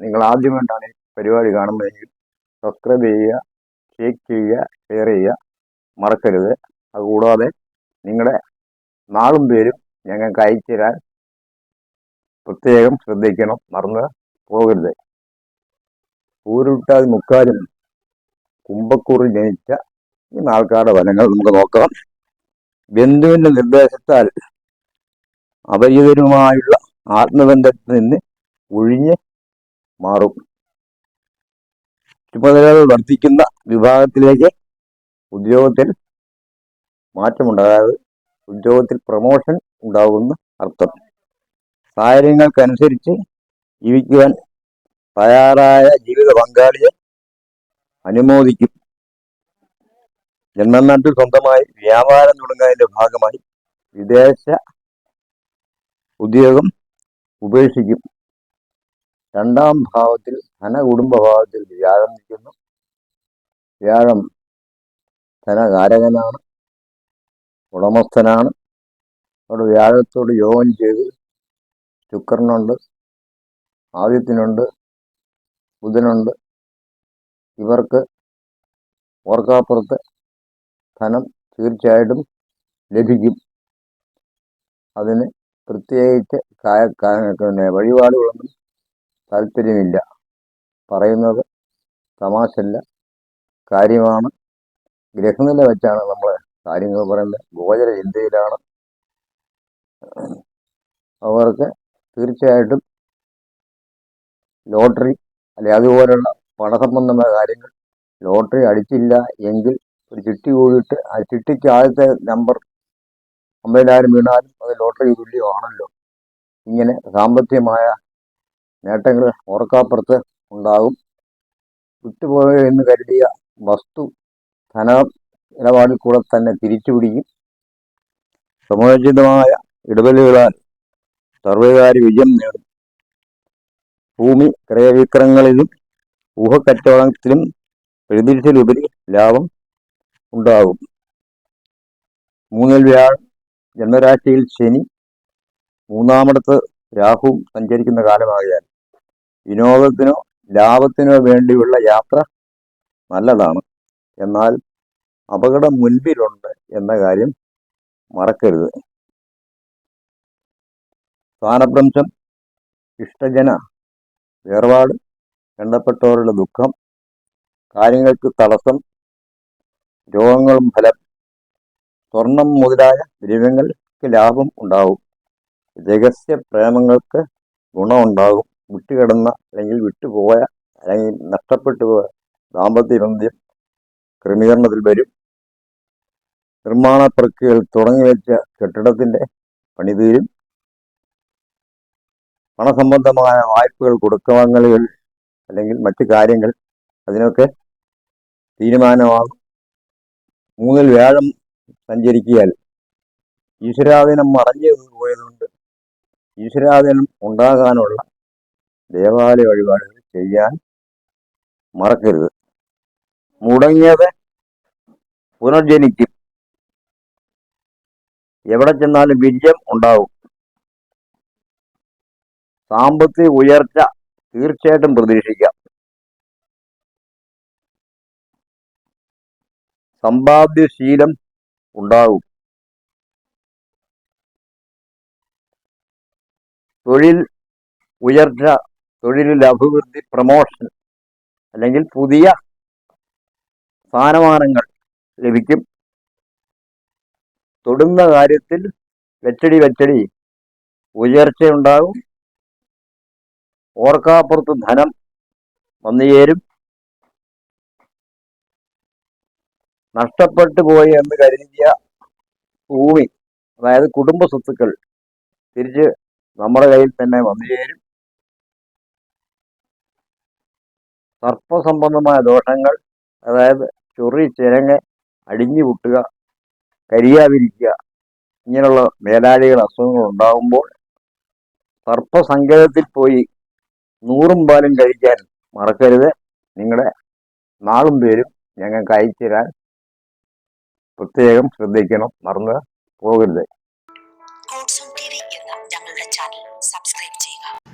നിങ്ങൾ ആദ്യമായിട്ടാണ് ഈ പരിപാടി കാണുന്നതെങ്കിൽ സബ്സ്ക്രൈബ് ചെയ്യുക ഷേക്ക് ചെയ്യുക ഷെയർ ചെയ്യുക മറക്കരുത്. അതുകൂടാതെ നിങ്ങളുടെ നാളും പേരും ഞങ്ങൾക്ക് അയച്ചു തരാൻ പ്രത്യേകം ശ്രദ്ധിക്കണം. മറന്ന് പോകരുത്. ഊരുട്ടാൽ മുക്കാലും കുമ്പക്കൂറിൽ ജനിച്ച ഈ നാൾക്കാരുടെ ഫലങ്ങൾ നമുക്ക് നോക്കാം. ബന്ധുവിന്റെ നിർദ്ദേശത്താൽ അപരിചിതരുമായുള്ള ആത്മബന്ധത്തിൽ നിന്ന് ഒഴിഞ്ഞ് മാറും. ചുമതലകൾ വർദ്ധിക്കുന്ന വിഭാഗത്തിലേക്ക് ഉദ്യോഗത്തിൽ മാറ്റമുണ്ടാകാതെ ഉദ്യോഗത്തിൽ പ്രമോഷൻ ഉണ്ടാകുന്ന അർത്ഥം. സാഹചര്യങ്ങൾക്കനുസരിച്ച് ജീവിക്കുവാൻ തയ്യാറായ ജീവിത പങ്കാളിയെ അനുമോദിക്കും. ജന്മനാട്ടിൽ സ്വന്തമായി വ്യാപാരം തുടങ്ങുന്നതിന്റെ ഭാഗമായി വിദേശ ഉദ്യോഗം ഉപേക്ഷിക്കും. രണ്ടാം ഭാവത്തിൽ ധനകുടുംബ ഭാവത്തിൽ വ്യാഴം നിൽക്കുന്നു. വ്യാഴം ധനകാരകനാണ് ഉടമസ്ഥനാണ്. അവിടെ വ്യാഴത്തോട് യോഗം ചെയ്ത്. ശുക്രനുണ്ട് ആദ്യത്തിനുണ്ട് ബുധനുണ്ട്. ഇവർക്ക് ഓർക്കാപ്പുറത്ത് ധനം തീർച്ചയായിട്ടും ലഭിക്കും. അതിന് പ്രത്യേകിച്ച് കായ വഴിപാടുകളൊന്നും താല്പര്യമില്ല. പറയുന്നത് തമാശല്ല കാര്യമാണ് ഗ്രഹനില വെച്ചാണ് നമ്മൾ കാര്യങ്ങൾ പറയുന്നത്. ഗോചര ചിന്തയിലാണ്. അവർക്ക് തീർച്ചയായിട്ടും ലോട്ടറി അല്ലെ അതുപോലുള്ള പണസംബന്ധമായ കാര്യങ്ങൾ ലോട്ടറി അടിച്ചില്ല എങ്കിൽ ഒരു ചിട്ടി കൂടിയിട്ട് ആ ചിട്ടിക്ക് ആദ്യത്തെ നമ്പർ അമ്പതിനായിരം വീണാലും അത് ലോട്ടറി തുല്യമാണല്ലോ. ഇങ്ങനെ സാമ്പത്തികമായ നേട്ടങ്ങൾ ഓർക്കാപ്പുറത്ത് ഉണ്ടാകും. വിട്ടുപോയോ എന്ന് കരുതിയ വസ്തു ധന ഇടപാടിൽ കൂടെ തന്നെ തിരിച്ചു പിടിക്കും സമയോചിതമായ ഇടപെടലുകളാൽ സർവകാരി വിജയം നേടും. ഭൂമി ക്രയവിക്രങ്ങളിലും ഊഹക്കച്ചവടത്തിലും പ്രതീക്ഷയിലുപരി ലാഭം ഉണ്ടാകും. മൂന്നിൽ വ്യാഴം ജന്മരാശിയിൽ ശനി മൂന്നാമിടത്ത് രാഹുവും സഞ്ചരിക്കുന്ന കാലമാകിയാൽ വിനോദത്തിനോ ലാഭത്തിനോ വേണ്ടിയുള്ള യാത്ര നല്ലതാണ്. എന്നാൽ അപകടം മുൻപിലുണ്ട് എന്ന കാര്യം മറക്കരുത്. സ്ഥാനഭ്രംശം ഇഷ്ടജന വേർപാട് ബന്ധപ്പെട്ടവരുടെ ദുഃഖം കാര്യങ്ങൾക്ക് തടസ്സം രോഗങ്ങളും ഫലം സ്വർണം മുതലായ ദ്രവ്യങ്ങൾക്ക് ലാഭം ഉണ്ടാവും. രഹസ്യ പ്രേമങ്ങൾക്ക് ഗുണമുണ്ടാകും. വിട്ടുകിടന്ന അല്ലെങ്കിൽ വിട്ടുപോയ അല്ലെങ്കിൽ നഷ്ടപ്പെട്ടു പോയ ദാമ്പത്യ ബന്ധം ക്രമീകരണത്തിൽ വരും. നിർമ്മാണ പ്രക്രിയകൾ തുടങ്ങി വെച്ച കെട്ടിടത്തിന്റെ പണി തീരും. പണസംബന്ധമായ വായ്പകൾ കൊടുക്കവാങ്ങലുകൾ അല്ലെങ്കിൽ മറ്റു കാര്യങ്ങൾ അതിനൊക്കെ തീരുമാനമാകും. മൂന്നിൽ വ്യാഴം സഞ്ചരിക്കിയാൽ ഈശ്വരാധീനം മറഞ്ഞു പോയതുകൊണ്ട് ഈശ്വരാധീനം ഉണ്ടാകാനുള്ള ദേവാലയ വഴിപാടുകൾ ചെയ്യാൻ മറക്കരുത്. മുടങ്ങിയത് പുനർജനിക്കും. എവിടെ ചെന്നാലും വിജയം ഉണ്ടാവും. സാമ്പത്തിക ഉയർച്ച തീർച്ചയായിട്ടും പ്രതീക്ഷിക്കാം. സമ്പാദ്യശീലം ഉണ്ടാവും തൊഴിൽ ഉയർച്ച തൊഴിലിൽ അഭിവൃദ്ധി പ്രമോഷൻ അല്ലെങ്കിൽ പുതിയ സ്ഥാനമാനങ്ങൾ ലഭിക്കും. തൊടുന്ന കാര്യത്തിൽ വെച്ചടി വെച്ചടി ഉയർച്ചയുണ്ടാകും. ഓർക്കാപ്പുറത്ത് ധനം വന്നു ചേരും. നഷ്ടപ്പെട്ടു പോയി എന്ന് കരുതിയ ഭൂമി അതായത് കുടുംബ സ്വത്തുക്കൾ തിരിച്ച് നമ്മുടെ കയ്യിൽ തന്നെ വന്നു സർപ്പസംബന്ധമായ ദോഷങ്ങൾ അതായത് ചൊറി ചിരങ്ങ് അടിഞ്ഞു പൊട്ടുക കരിയാതിരിക്കുക ഇങ്ങനെയുള്ള മേലാളികൾ അസുഖങ്ങൾ ഉണ്ടാകുമ്പോൾ സർപ്പസങ്കേതത്തിൽ പോയി നൂറും പാലും കഴിക്കാൻ മറക്കരുത്. നിങ്ങളുടെ നാളും പേരും ഞങ്ങൾക്ക് അയച്ചു തരാൻ പ്രത്യേകം ശ്രദ്ധിക്കണം. മറന്ന് പോകരുത്. സബ്സ്ക്രൈബ് ചെയ്യുക.